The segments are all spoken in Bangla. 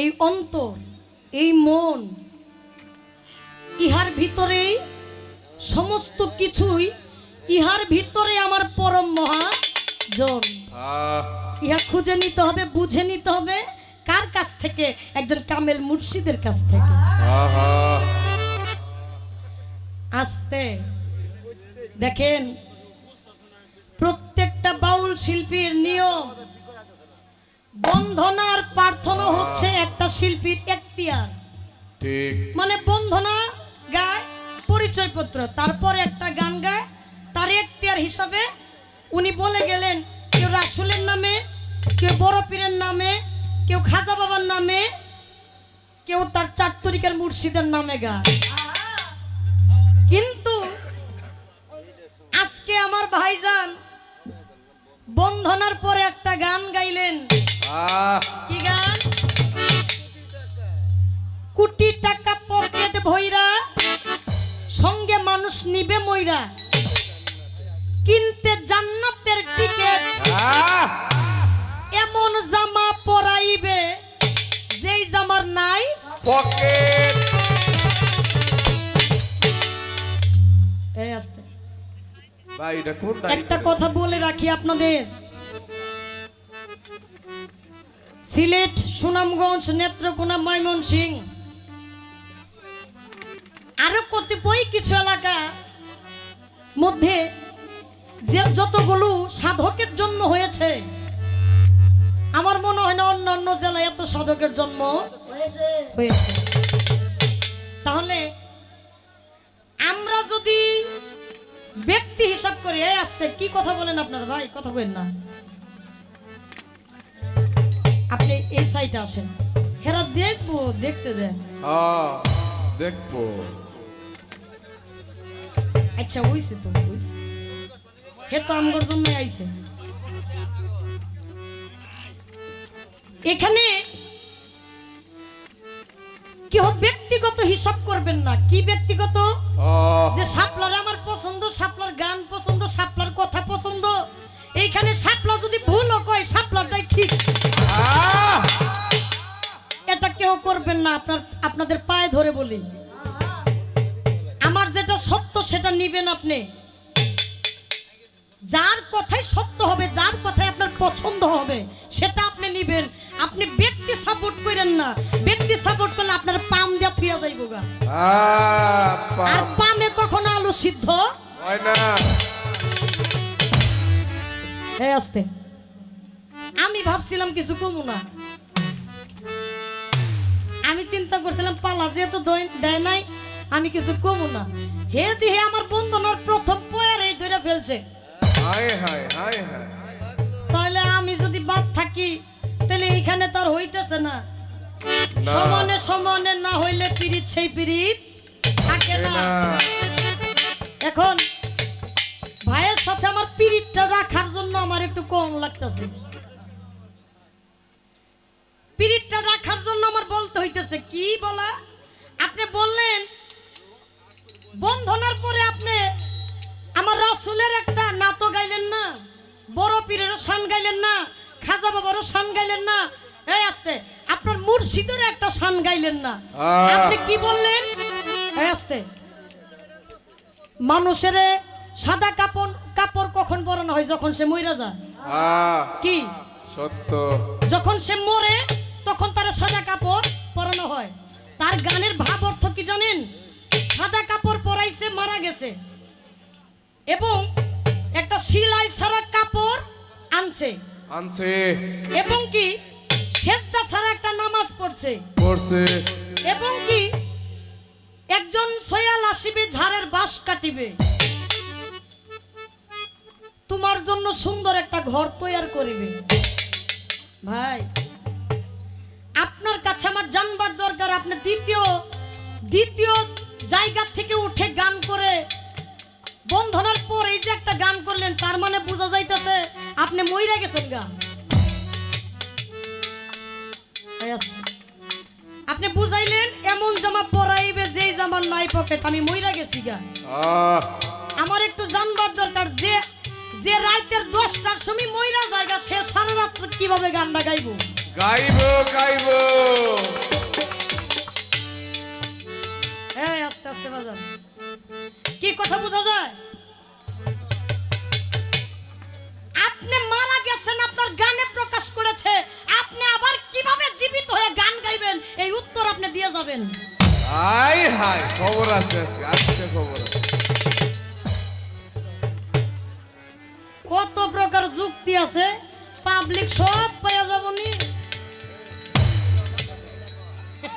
এই অন্তর এই মন ইহার ভিতরেই সমস্ত কিছুই ইহার ভিতরে আমার পরম মহাজন। ইহা খুঁজে নিতে হবে বুঝে নিতে হবে কার কাছ থেকে? একজন কামেল মুর্শিদের কাছ থেকে। আসতে দেখেন প্রত্যেকটা বাউল শিল্পীর নিয়ম বন্ধনার প্রার্থনা হচ্ছে একটা শিল্পীর এখতিয়ার। ঠিক। মানে বন্ধনা গায় পরিচয়পত্র তারপর একটা গান গায় তার এখতিয়ার হিসাবে উনি বলে গেলেন কেউ রাসুলের নামে কেউ বড় পীরের নামে কেউ খাজা বাবার নামে কেউ তার চার মুর্শিদের নামে গায়। কিন্তু আজকে আমার ভাইজান বন্ধনার পরে একটা গান গাইলেন। কি গান? কোটি টাকা পকেট ভইরা সঙ্গে মানুষ নিবে মইরা। কিনতে জান্নাতের টিকেট। এমন জামা পরাইবে যেই জামার নাই পকেট। এই আস্তে। একটা কথা বলে রাখি আপনাদের। সিলেট সুনামগঞ্জ নেত্রকোনা ময়মনসিং আরও কতিপয় কিছু এলাকা মধ্যে যে যতগুলো সাধকের জন্ম হয়েছে আমার মনে হয় না অন্য অন্য জেলায় এত সাধকের জন্ম হয়েছে। তাহলে আমরা যদি ব্যক্তি হিসাব করে এই আসতে কি কথা বলেন আপনার ভাই? কথা বলেন না। আপনি এই সাইডে আসেন। হেরা দেখব দেখতে দেন। দেখব। আচ্ছা হইছে তো হইছে। হে তো আমগর জন্য আইছে। এখানে কেউ ব্যক্তিগত হিসাব করবেন না। কি ব্যক্তিগত? যে সাপলার আমার পছন্দ সাপলার গান পছন্দ সাপলার কথা পছন্দ। এইখানে সাপলা যদি ভুলও কয় সাপলারটাই ঠিক। এটা কেউ করবেন না আপনার আপনাদের পায়ে ধরে বলি। আমার যেটা সত্য সেটা নিবেন আপনি। যার কথাই সত্য হবে যার কথাই আপনার পছন্দ হবে সেটা আপনি নিবেন। আপনি ব্যক্তি সাপোর্ট করেন না। ব্যক্তি সাপোর্ট করলে আপনার পাম দিয়া থুয়া যাইব গা। আর পামে। কখনো আলু সিদ্ধ? হয় না। হ্যাঁ আসতে। আমি ভাবছিলাম কিছু কমু না। আমি চিন্তা করছিলাম পালা যেহেতু দেয় নাই আমি কিছু কমু না। হে দিয়ে আমার বন্ধনার প্রথম পয়ারে ধরে ফেলছে। তাহলে আমি যদি বাদ থাকি তাহলে এইখানে তার হইতেছে না। সমানে সমানে না হইলে পিরিত সেই পিরিত থাকে না। না। এখন ভাইয়ের সাথে আমার পিরিতটা রাখার জন্য আমার একটু কম লাগতেছে। হইতেছে কি বলা? আপনি বললেন বন্ধনার পরে আপনি আমার রাসুলের একটা নাতো গাইলেন না বড় পীরেরও শান গাইলেন না খাজা বাবারও শান গাইলেন না এই আস্তে আপনার মুর্শিদের একটা শান গাইলেন না। আপনি কি বললেন? এই আস্তে মানুষের সাদা কাপড় কাপড় কখন পরানো হয় যখন সে মইরা যায়? কি? সত্য। যখন সে মরে তখন তার সাদা কাপড় পরানো হয়। তার গানের ভাব অর্থ কি জানেন? সাদা কাপড় পরাইছে মারা গেছে। এবং একটা সিলাই ছাড়া কাপড় আনছে। আনছে। এবং কি সেজদা ছাড়া একটা নামাজ পড়ছে। পড়ছে। এবং কি একজন সয়াল আসিবে ঝাড়ের বাস কাটিবে। তোমার জন্য সুন্দর একটা ঘর তৈয়ার করিবে। ভাই আপনার কাছে আমার জানবার দরকার। আপনি দ্বিতীয় দ্বিতীয় জায়গা থেকে উঠে গান করে বন্ধনার পর এই যে একটা গান করলেন তার মানে বোঝা যাইতেছে আপনি মইরা গেছেন গান আপনি বুঝাইলেন এমন জামা পরাইবে যেই জামার নাই পকেট আমি মইরা গেছি গা। আমার একটু জানবার দরকার যে যে রাতের দশটার সময় মইরা জায়গা সে সারা রাত কীভাবে গান গাইবো? গাইব গাইব। হ্যাঁ আস্তে আস্তে বাজান। কি কথা বোঝা যায়? আপনি মারা গেছেন আপনার গানে প্রকাশ করেছে। আপনি আবার কীভাবে জীবিত হয়ে গান গাইবেন? এই উত্তর আপনি দিয়ে যাবেন। হাই হাই খবর আছে আজকে খবর কত প্রকার যুক্তি আছে। পাবলিক সব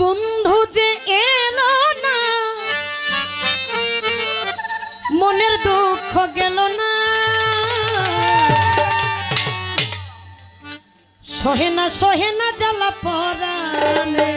বন্ধু যে এলো না মনের দুঃখ গেল না। সহে না সহে না জ্বালা পরালে।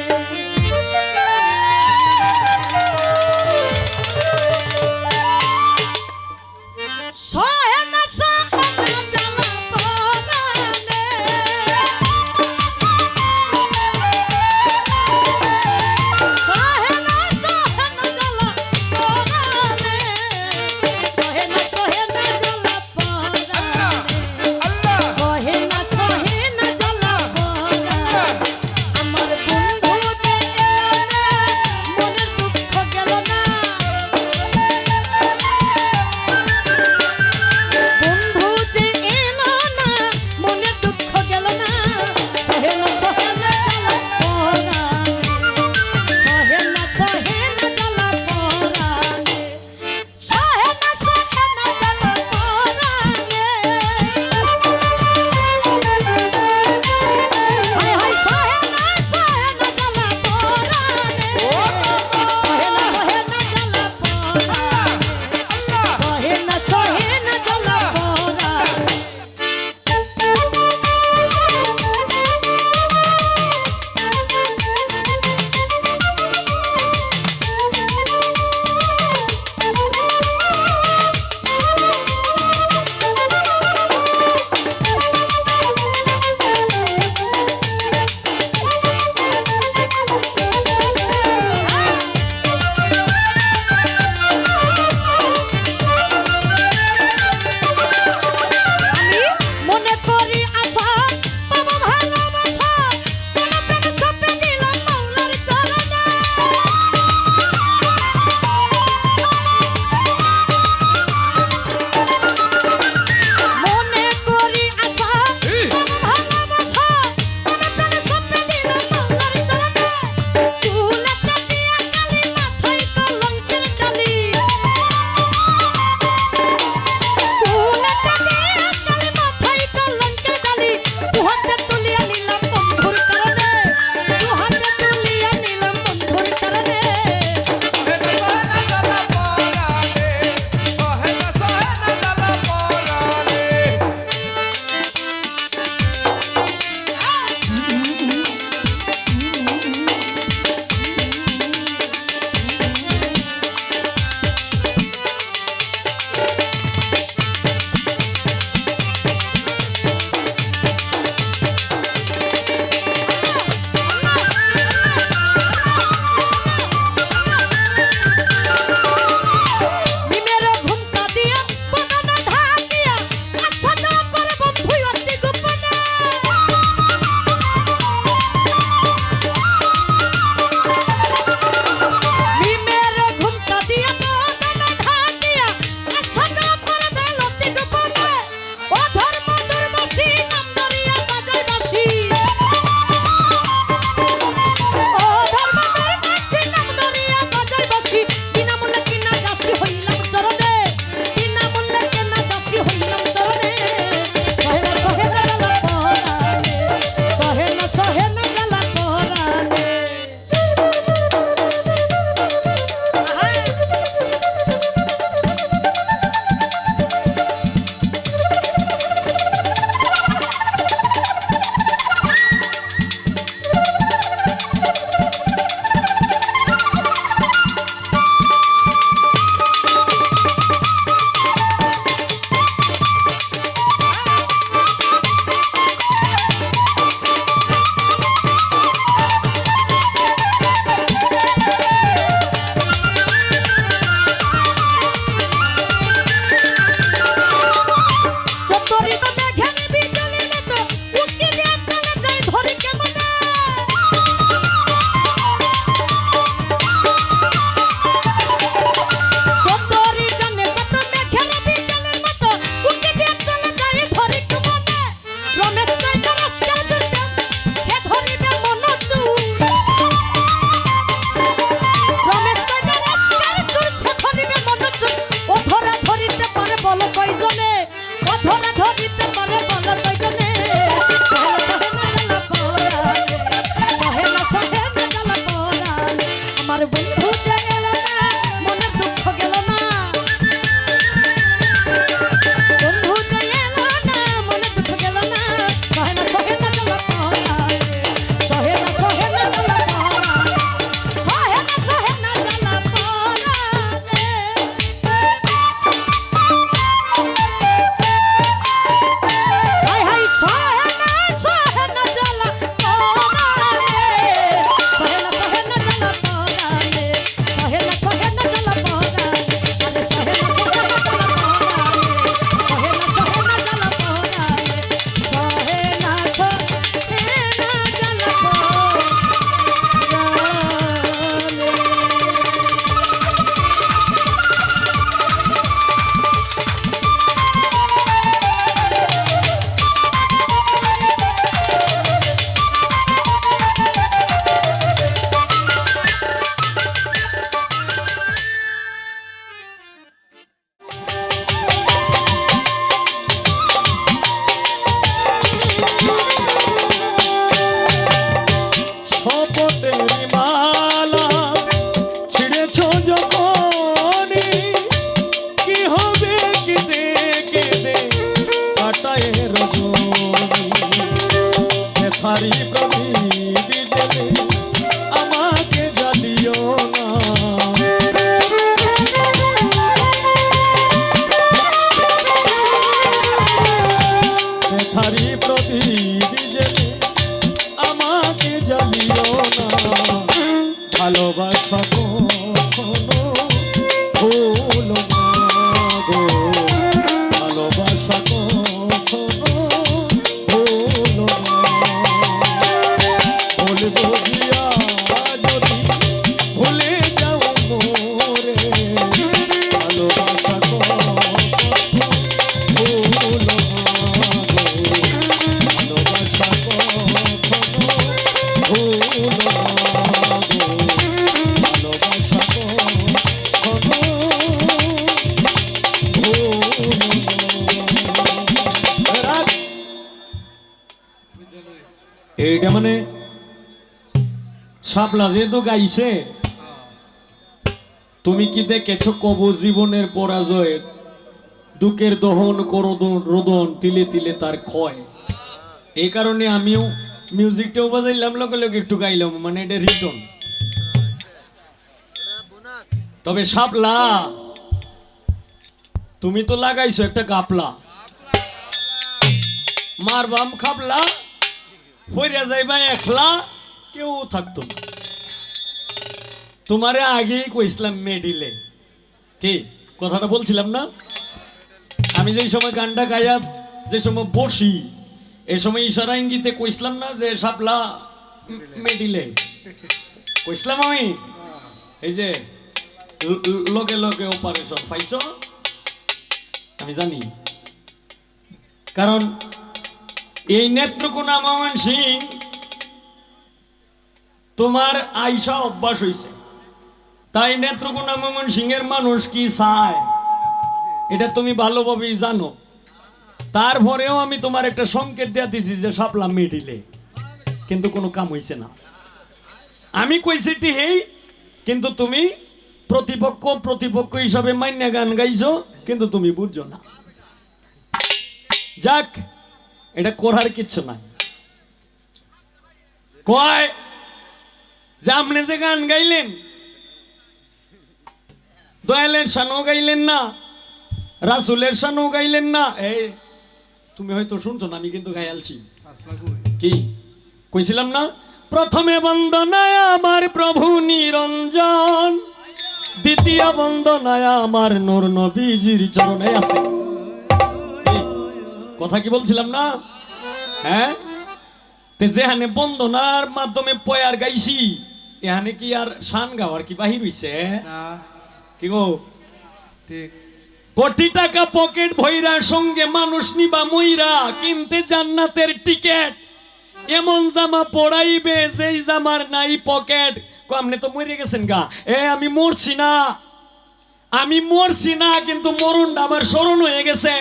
সাপলা যেহেতু গাইছে। তুমি কি দেখেছ কব জীবনের পরাজয়? দুঃখের দহন, করদন, রোদন, তিলে তিলে তার ক্ষয়। এই কারণে আমিও মিউজিকটাও বাজাইলাম, লগে লগে একটু গাইলাম মানে এটা রিটন তবে সাপলা তুমি তো লাগাইছো একটা গাপলা। মার বাম খাপলা, হইরা যাইবা একলা, কেউ থাকতো না। তোমারে আগেই কইছিলাম মেডিলে। কি? কথাটা বলছিলাম না? আমি যেই সময় গানটা গাইয়া যে সময় বসি এই সময় ইশারা ইঙ্গিতে কইছিলাম না যে সাপলা মেডিলে। কইছিলাম আমি? এই যে লগে লগে অপারেশন পাইছ? আমি জানি। কারণ এই নেত্রকোনা ময়মন সিং তোমার আইসা অভ্যাস হইছে। তাই নেত্রকোনা ময়মন সিংহের মানুষ কি চায়? এটা তুমি ভালোভাবেই জানো। তারপরেও আমি তোমার একটা সংকেত দেয়া দিছি যে সাপলা মিডিলে। কিন্তু কোনো কাম হইছে না। আমি কইছি হেই, কিন্তু তুমি প্রতিপক্ষ প্রতিপক্ষ হিসাবে মান্য গান গাইছো, কিন্তু তুমি বুঝছ না। যাক, এটা করার কিচ্ছু নাই। কয়, যে আপনি যে গান গাইলেন দয়ালের শানও গাইলেন না, রাসুলের শানও গাইলেন না। এই, তুমি হয়তো শুনছো না, আমি কিন্তু গাইয়ালছি। কি? কইছিলাম না? প্রথমে বন্দনায় আমার প্রভু নিরঞ্জন, দ্বিতীয় বন্দনায় আমার নূর নবীজির চরণে আছে। কথা কি বলছিলাম না? হ্যাঁ? তে যেহানে বন্দনার মাধ্যমে পয়ার গাইছি এখানে কি আর শান গাওয়ার কি বাহির হইছে? কোটি টাকা পকেট ভৈরা সঙ্গে মানুষ নিবা মইরা, কিনতে জান্নাতের টিকেট। এমন জামা পড়াইবে যেই জামার নাই পকেট। আপনি তো মরে গেছেন গা। এ, আমি মরছি না। আমি মরছি না, কিন্তু মরণটা আমার স্মরণ হয়ে গেছে।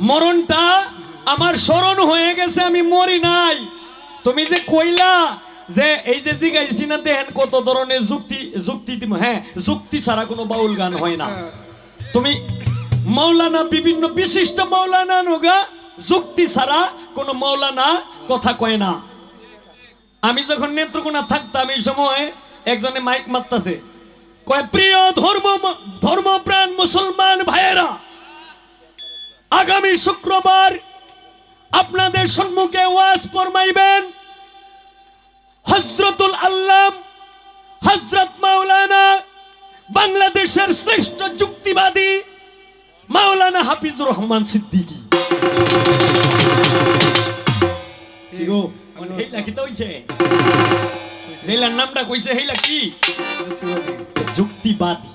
মরণটা আমার স্মরণ হয়ে গেছে, আমি মরি নাই। তুমি যে কইলা যে এই যে জিগাইছি না, দেখেন কত ধরনের যুক্তি যুক্তি হ্যাঁ যুক্তি ছাড়া কোনো বাউল গান হয় না। তুমি মৌলানা বিভিন্ন বিশিষ্ট মৌলানা নোগা, যুক্তি ছাড়া কোনো মৌলানা কথা কয় না। আমি যখন নেত্রকোনা থাকতাম এই সময়, একজনে মাইক মারতাছে, কয়, প্রিয় ধর্ম, ধর্মপ্রাণ মুসলমান ভাইয়েরা, আগামী শুক্রবার আপনাদের সম্মুখে ওয়াজ ফরমাইবেন। হজরতুল আল্লাম হজরত মাওলানা বাংলাদেশের শ্রেষ্ঠ যুক্তিবাদী মাওলানা হাফিজুর রহমান সিদ্দিকী। জেলার নামটা কইছে হেইলা কি? যুক্তিবাদী।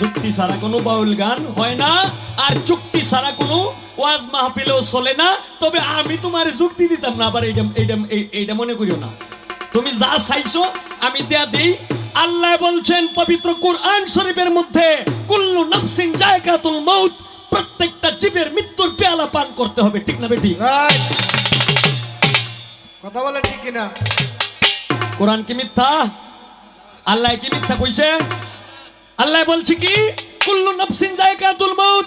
যুক্তি ছাড়া কোনো বাউল গান হয় না আর যুক্তি ছাড়া কোনো ওয়াজ মাহফিলেও চলে না। তবে আমি তোমার যুক্তি দিতাম না আবার এইটা এইটা এই- এইটা মনে করিও না। তুমি যা চাইছো আমি দেয়া দেই। আল্লাহ বলছেন পবিত্র কোরআন শরীফের মধ্যে কুল্লু নাফসিন জায়গাতুল মউত প্রত্যেকটা জীবের মৃত্যুর পেয়ালা পান করতে হবে। ঠিক না বেটি? কথা বলে ঠিক কিনা? কোরআন কি মিথ্যা? আল্লাহ কি মিথ্যা কইছে? আল্লাহ বলছে কি? কুল্লু নাফসিন জায়গাতুল মাউত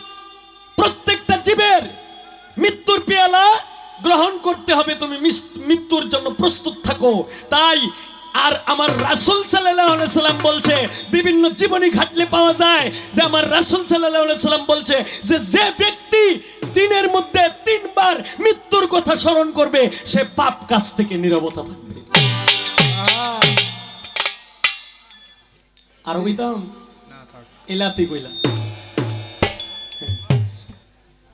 প্রত্যেকটা জীবের মৃত্যুর পেয়ালা গ্রহণ করতে হবে তুমি মৃত্যুর জন্য প্রস্তুত থাকো। তাই আর আমার রাসূল সাল্লাম বলছে বিভিন্ন জীবনী ঘাটলে পাওয়া যায় যে আমার রাসূল সাল্লাম বলছে যে যে ব্যক্তি দিনের মধ্যে তিনবার মৃত্যুর কথা স্মরণ করবে সে পাপ কাজ থেকে নিরবতা থাকবে। আর কইতাম এলাতে কইলাম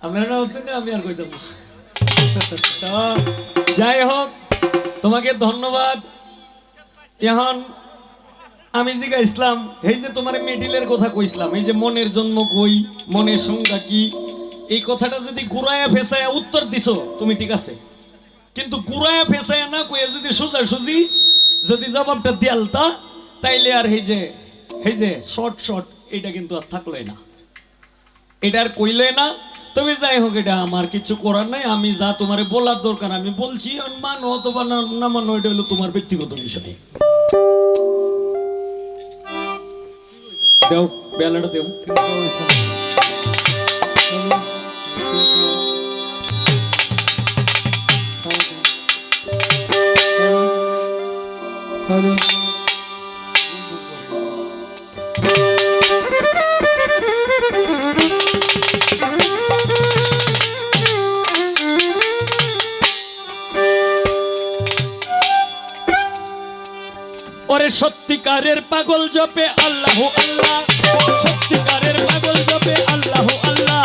আপনারা আমি আর কইতাম না। যাই হোক তোমাকে ধন্যবাদ। এখন আমি জিগা ইসলাম এই যে তোমার মিডিলের কথা কইছিলাম, এই যে মনের জন্ম কই, মনের সংজ্ঞা কি, এই কথাটা যদি ঘুরায়া ফেসায়া উত্তর দিছো, তুমি ঠিক আছে। কিন্তু ঘুরায়া ফেসায়া না কইয়া যদি সোজা সুজি যদি জবাবটা দিয়ালতা, তাইলে আর এই যে এই যে শর্ট শর্ট এটা কিন্তু আর থাকলোই না। এটা আর কইলে না? তবে যাই হোক এটা আমার কিছু করার নাই। আমি যা তোমারে বলার দরকার, আমি বলছি মানো অথবা না মানো এটা হলো তোমার ব্যক্তিগত বিষয়। দেও, বেলাটা দেও। ওরে সত্যিকারের পাগল জপে আল্লাহ আল্লাহ। সত্যিকারের পাগল জপে আল্লাহ আল্লাহ।